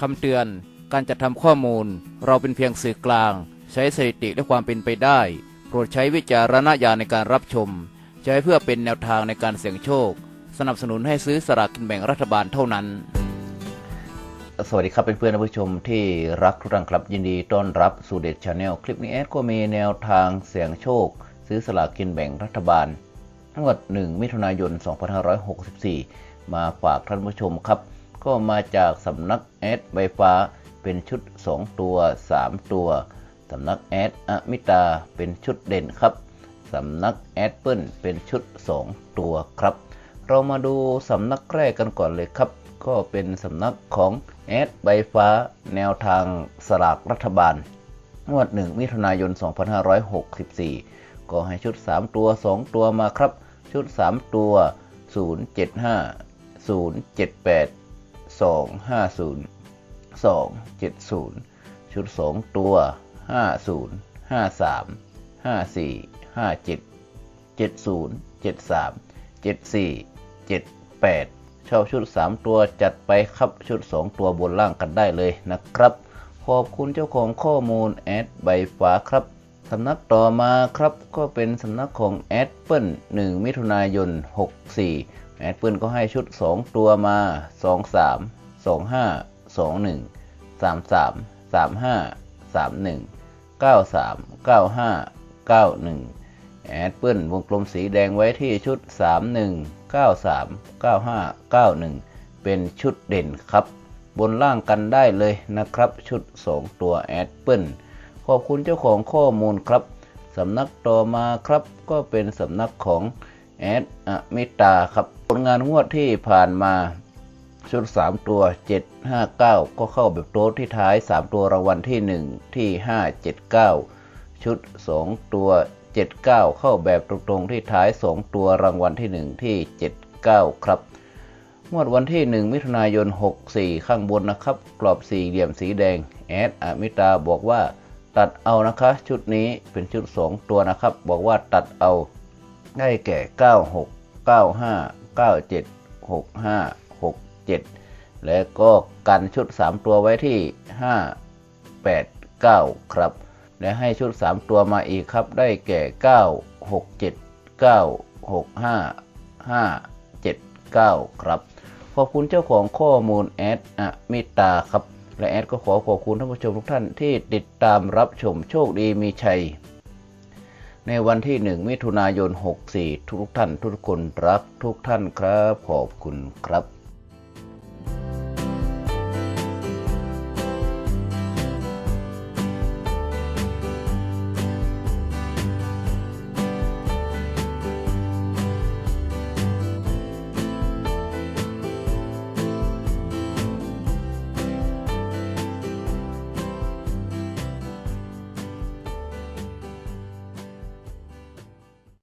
คำเตือน การจัดทำข้อมูล เราเป็นเพียงสื่อกลาง ใช้สถิติและความเป็นไปได้ โปรดใช้วิจารณญาณในการรับชม ใช้เพื่อเป็นแนวทางในการเสี่ยงโชค สนับสนุนให้ซื้อสลากกินแบ่งรัฐบาลเท่านั้น สวัสดีครับเเพื่อนๆผู้ชมที่รักทุกท่านครับยินดีต้อนรับสู่เด็ดชาแนลคลิปนี้แอดก็มีแนวทางเสี่ยงโชค ซื้อสลากกินแบ่งรัฐบาลทั้งวด1มิถุนายน 2564 มาฝากท่านผู้ชมครับ ก็มาจากสำนักแอดใบฟ้าเป็นชุด 2 ตัว 3 ตัวสำนักแอดอมิตาเป็นชุดเด่นครับสำนักแอดเปิลเป็นชุด 2 ตัวครับ เรามาดูสำนักแรกกันก่อนเลยครับ ก็เป็นสำนักของแอดใบฟ้า แนวทางสลากรัฐบาลงวด1มิถุนายน 2564 ก็ให้ชุด 3 ตัว 2 ตัวมาครับ ชุด 3 ตัว 075 078 250 270 ชุด 2 ตัว 50 53 54 57 70 73 74 78 ชอบชุด 3 ตัวจัดไปครับชุด 2 ตัวบนล่างกันได้เลยนะครับ ขอบคุณเจ้าของข้อมูลแอดใบฟ้าครับสำนักต่อมาครับก็เป็นสำนักของแอดเปิล1มิถุนายน 64 แอดเปิลก็ให้ชุด 2 ตัวมา 23 25 21 33 35 31 93 95 91 แอดเปิลวงกลมสีแดงไว้ที่ชุด 31 93 95 91 เป็นชุดเด่นครับ บนล่างกันได้เลยนะครับ ชุด 2 ตัวแอดเปิลขอบคุณเจ้าของข้อมูลครับสำนักต่อมาครับก็เป็นสำนักของ แอดอมิตาครับ ผลงานงวดที่ผ่านมาชุด 3 ตัว 759 ก็เข้าแบบโต๊ดที่ท้าย 3 ตัวรางวัลที่ 1 ที่ 579 ชุด 2 ตัว 79 เข้าแบบตรงๆที่ท้าย 2 ตัวรางวัลที่ 1 ที่ 79 ครับงวดวันที่ 1 มิถุนายน 64 ข้างบนนะครับ กรอบสี่เหลี่ยมสีแดงแอดอมิตาบอกว่าตัดเอานะคะ ชุดนี้เป็นชุด 2 ตัวนะครับ บอกว่าตัดเอา ได้แก่ 96 95 97 65 67 และก็กันชุด 3 ตัวไว้ที่ 5 8 9 ครับ และให้ชุด 3 ตัวมาอีกครับได้แก่ 9 6 7 9 6 5 5 7 9 ครับ ขอบคุณเจ้าของข้อมูลแอดอมิตาครับ และแอดก็ขอขอบคุณท่านผู้ชมทุกท่านที่ติดตามรับชมโชคดีมีชัย ในวันที่ 1 มิถุนายน 64 ทุกท่านทุกคนรักทุกท่านครับ ขอบคุณครับ